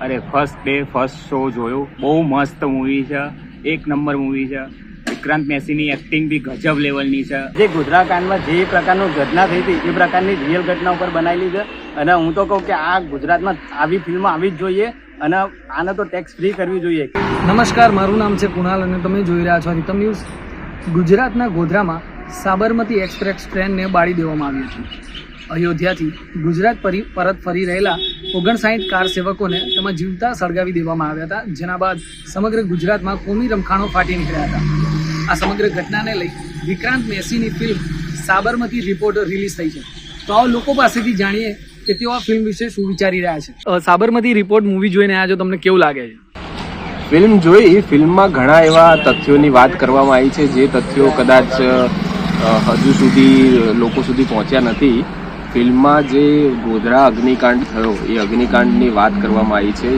અરે first day first show જોયો. બહુ મસ્ત મૂવી છે. એક નંબર મૂવી છે. વિક્રાંત મેસીની એક્ટિંગ બી ગજબ લેવલની છે. જે ગુજરાતકાંડમાં જે પ્રકારનું ઘટના થઈ હતી એ પ્રકારની રિયલ ઘટના ઉપર બનાવેલી છે. અને હું તો કહું કે આ ગુજરાતમાં આવી ફિલ્મ આવી જ જોઈએ અને આને તો ટેક્સ ફ્રી કરવી જોઈએ. નમસ્કાર મારું નામ છે કુણાલ અને તમે જોઈ રહ્યા છો રીતમ ન્યૂઝ. ગુજરાતના ગોધરામાં સાબરમતી એક્સપ્રેસ ટ્રેનને બાળી દેવામાં આવી હતી. અયોધ્યાથી ગુજરાત પરી પરત ફરી રહેલા ઓગણસાઠ કાર સેવકોને તેમાં જીવતા સળગાવી દેવામાં આવ્યા હતા, જેના બાદ સમગ્ર ગુજરાતમાં કોમી રમખાણો ફાટી નીકળ્યા હતા. આ સમગ્ર ઘટનાને લઈ વિક્રાંત મેસીની ફિલ્મ સાબરમતી રિપોર્ટ રિલીઝ થઈ છે. તો આવો લોકો પાસેથી જાણીએ કે તેઓ આ ફિલ્મ વિશે શું વિચારી રહ્યા છે. સાબરમતી રિપોર્ટ મૂવી જોઈને છો તમને કેવું લાગે છે? ફિલ્મ જોઈ ફિલ્મમાં ઘણા એવા તથ્યોની વાત કરવામાં આવી છે, જે તથ્યો કદાચ હજુ સુધી લોકો સુધી પહોંચ્યા નથી. ફિલ્મમાં જે ગોધરા અગ્નિકાંડ થયો, એ અગ્નિકાંડની વાત કરવામાં આવી છે.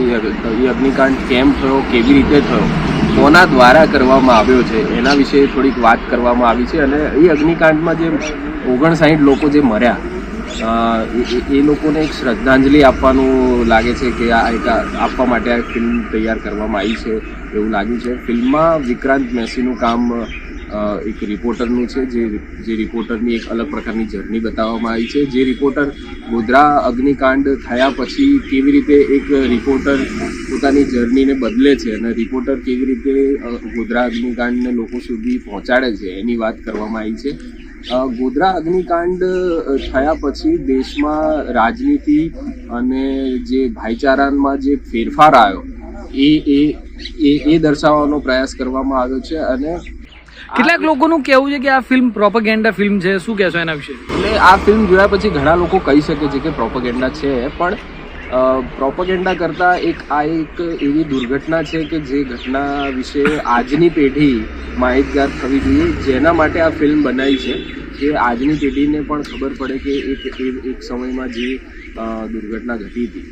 એ અગ્નિકાંડ કેમ થયો, કેવી રીતે થયો, કોના દ્વારા કરવામાં આવ્યો છે, એના વિશે થોડીક વાત કરવામાં આવી છે અને એ અગ્નિકાંડમાં જે ઓગણસાઠ લોકો જે મર્યા એ- લોકોને એક શ્રદ્ધાંજલિ આપવાનું લાગે છે કે આ એક આપવા માટે આ ફિલ્મ તૈયાર કરવામાં આવી છે એવું લાગ્યું છે. ફિલ્મમાં વિક્રાંત મેસીનું કામ એક રિપોર્ટરનું છે, જે જે રિપોર્ટરની એક અલગ પ્રકારની જર્ની બતાવવામાં આવી છે. જે રિપોર્ટર ગોધરા અગ્નિકાંડ થયા પછી કેવી રીતે એક રિપોર્ટર પોતાની જર્નીને બદલે છે અને રિપોર્ટર કેવી રીતે ગોધરા અગ્નિકાંડને લોકો સુધી પહોંચાડે છે એની વાત કરવામાં આવી છે. ગોધરા અગ્નિકાંડ થયા પછી દેશમાં રાજનીતિ અને જે ભાઈચારામાં જે ફેરફાર આવ્યો એ એ એ દર્શાવવાનો પ્રયાસ કરવામાં આવ્યો છે અને કેટલાક લોકોનું કહેવું છે કે આ ફિલ્મ પ્રોપગેન્ડા ફિલ્મ છે શું કહેશો એના વિશે? એટલે આ ફિલ્મ જોયા પછી ઘણા લોકો કહી શકે છે કે પ્રોપગેન્ડા છે પણ પ્રોપગેન્ડા કરતાં એક આ એક એવી દુર્ઘટના છે કે જે ઘટના વિશે આજની પેઢી માહિતગાર થવી જોઈએ જેના માટે આ ફિલ્મ બનાવી છે. કે આજની પેઢીને પણ ખબર પડે કે એક એક સમયમાં જે દુર્ઘટના ઘટી હતી.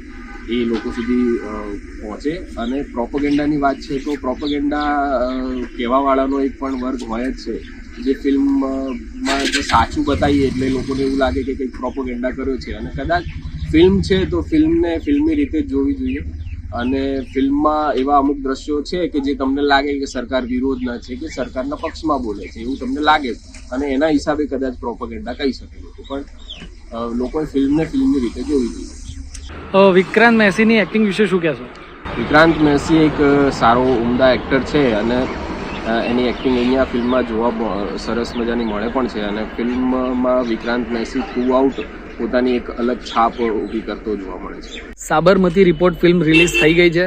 એ લોકો સુધી પહોંચે. અને પ્રોપગેન્ડાની વાત છે તો પ્રોપગેન્ડા કહેવાવાળાનો એક પણ વર્ગ હોય જ છે. જે ફિલ્મમાં જે સાચું બતાવીએ એટલે લોકોને એવું લાગે કે કંઈક પ્રોપોગેન્ડા કર્યો છે. અને કદાચ ફિલ્મ છે તો ફિલ્મને ફિલ્મની રીતે જોવી જોઈએ. અને ફિલ્મમાં એવા અમુક દ્રશ્યો છે કે જે તમને લાગે કે સરકાર વિરોધના છે, કે સરકારના પક્ષમાં બોલે છે, એવું તમને લાગે. અને એના હિસાબે કદાચ પ્રોપોગેન્ડા કહી શકે લોકો. પણ લોકોએ ફિલ્મને ફિલ્મની રીતે જોવી જોઈએ. અ, વિક્રાંત મેસીની એક્ટિંગ વિશે શું કહેશો? વિક્રાંત મેસી એક સારો ઉમદા એક્ટર છે અને એની એક્ટિંગ અહીંયા ફિલ્મમાં જોવા સરસ મજાની મળે પણ છે અને ફિલ્મમાં વિક્રાંત મેસી થ્રુ આઉટ પોતાની એક અલગ છાપ ઊભી કરતો જોવા મળે છે. સાબરમતી રિપોર્ટ ફિલ્મ રિલીઝ થઈ ગઈ છે.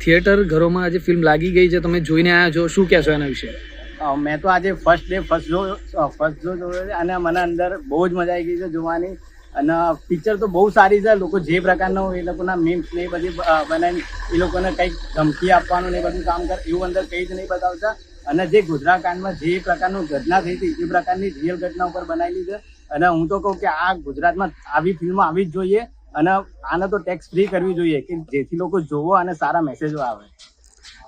થિયેટર ઘરોમાં આજે ફિલ્મ લાગી ગઈ છે. તમે જોઈને આવ્યા છો. શું કહેશો એના વિશે? મેં તો આજે ફર્સ્ટ ડે ફર્સ્ટ જો ફર્સ્ટ જો જોયો છે અને મને અંદર બહુ જ મજા આવી ગઈ છે જોવાની. અને પિક્ચર તો બહુ સારી છે. લોકો જે પ્રકારનો એ લોકોના મીમ્સ ને એ બધી બનાવીને એ લોકોને કંઈક ધમકી આપવાનું ને બધું કામ કરે, એવું અંદર કંઈ જ નહીં બતાવતા. અને જે ગુજરાત કાંડમાં જે પ્રકારનું ઘટના થઈ હતી એ પ્રકારની રિયલ ઘટના ઉપર બનાવેલી છે. અને હું તો કહું કે આ ગુજરાતમાં આવી ફિલ્મ આવી જ જોઈએ. અને આને તો ટેક્સ ફ્રી કરવી જોઈએ કે જેથી લોકો જોવો અને સારા મેસેજો આવે.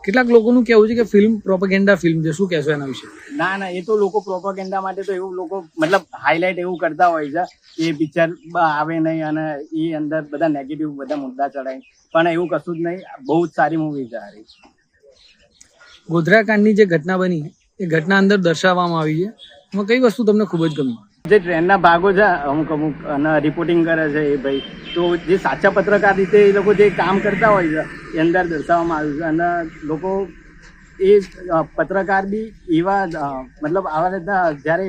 કેટલાક લોકોનું કહેવું છે કે ફિલ્મ પ્રોપેગેન્ડા ફિલ્મ છે. શું કહેશો એના વિશે? ના ના એ તો લોકો પ્રોપેગેન્ડા માટે તો એવું લોકો મતલબ હાઇલાઇટ એવું કરતા હોય છે એ પિક્ચર આવે નહીં અને એ અંદર બધા નેગેટિવ બધા મુદ્દા ચડાય. પણ એવું કશું જ નહીં. બહુ જ સારી મૂવી છે હારી ગોધરાકાંડની જે ઘટના બની એ ઘટના અંદર દર્શાવવામાં આવી છે. એમાં કઈ વસ્તુ તમને ખૂબ જ ગમી? જે ટ્રેનના ભાગો છે, અમુક અમુક, અને રિપોર્ટિંગ કરે છે એ ભાઈ. તો જે સાચા પત્રકાર રીતે એ લોકો જે કામ કરતા હોય છે, એ અંદર દર્શાવવામાં આવ્યું છે. અને લોકો એ પત્રકાર બી એવા મતલબ આવા રીતના જ્યારે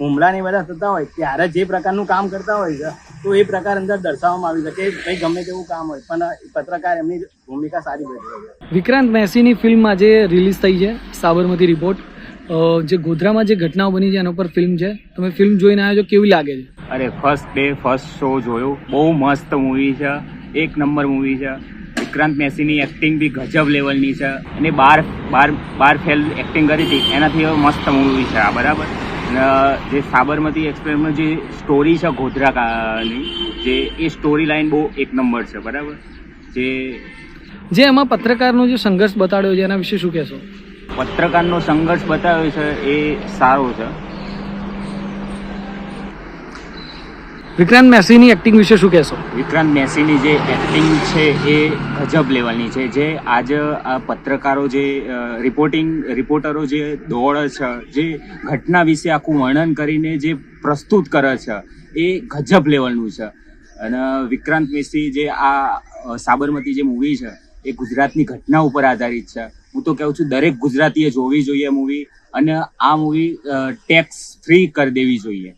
હુમલા ને બધા થતા હોય, ત્યારે જે પ્રકારનું કામ કરતા હોય છે, તો એ પ્રકાર અંદર દર્શાવવામાં આવ્યું છે કે કંઈ ગમે તેવું કામ હોય, પણ પત્રકાર એમની ભૂમિકા સારી ભજવે છે. વિક્રાંત મેસીની ફિલ્મમાં જે રિલીઝ થઈ છે, સાબરમતી રિપોર્ટ જે ગોધરામાં જે ઘટનાઓ બની છે એના ઉપર ફિલ્મ છે. તમે ફિલ્મ જોઈને આવ્યો છો કેવી લાગે છે? અરે ફર્સ્ટ ડે ફર્સ્ટ શો જોયો. બહુ મસ્ત મૂવી છે. એક નંબર મૂવી છે. વિક્રાંત મેસીની એક્ટિંગ બી ગજબ લેવલની છે. અને બાર બાર બાર ફેલ એક્ટિંગ કરી હતી. એનાથી હવે મસ્ત મૂવી છે આ બરાબર? જે સાબરમતી એક્સપ્રેસમાં જે સ્ટોરી છે ગોધરાની જે એ સ્ટોરી લાઈન બહુ એક નંબર છે બરાબર? જે જે એમાં પત્રકારનો જે સંઘર્ષ બતાડ્યો છે એના વિશે શું કહેશો? પત્રકારનો સંઘર્ષ બતાવ્યો છે એ સારો છે. વિક્રાંત મેસીની એક્ટિંગ વિશે શું કહેશો? વિક્રાંત મેસીની જે એક્ટિંગ છે એ ગજબ લેવલની છે. જે આજે આ પત્રકારો જે રિપોર્ટિંગ રિપોર્ટરો જે દોડ છે જે ઘટના વિશે આખું વર્ણન કરીને જે પ્રસ્તુત કરે છે એ ગજબ લેવલનું છે. અને વિક્રાંત મેસી જે આ સાબરમતી જે મૂવી છે એ ગુજરાતની ઘટના ઉપર આધારિત છે. હું તો કહું છું, દરેક ગુજરાતીએ જોવી જોઈએ મૂવી અને આ મૂવી ટેક્સ ફ્રી કરી દેવી જોઈએ.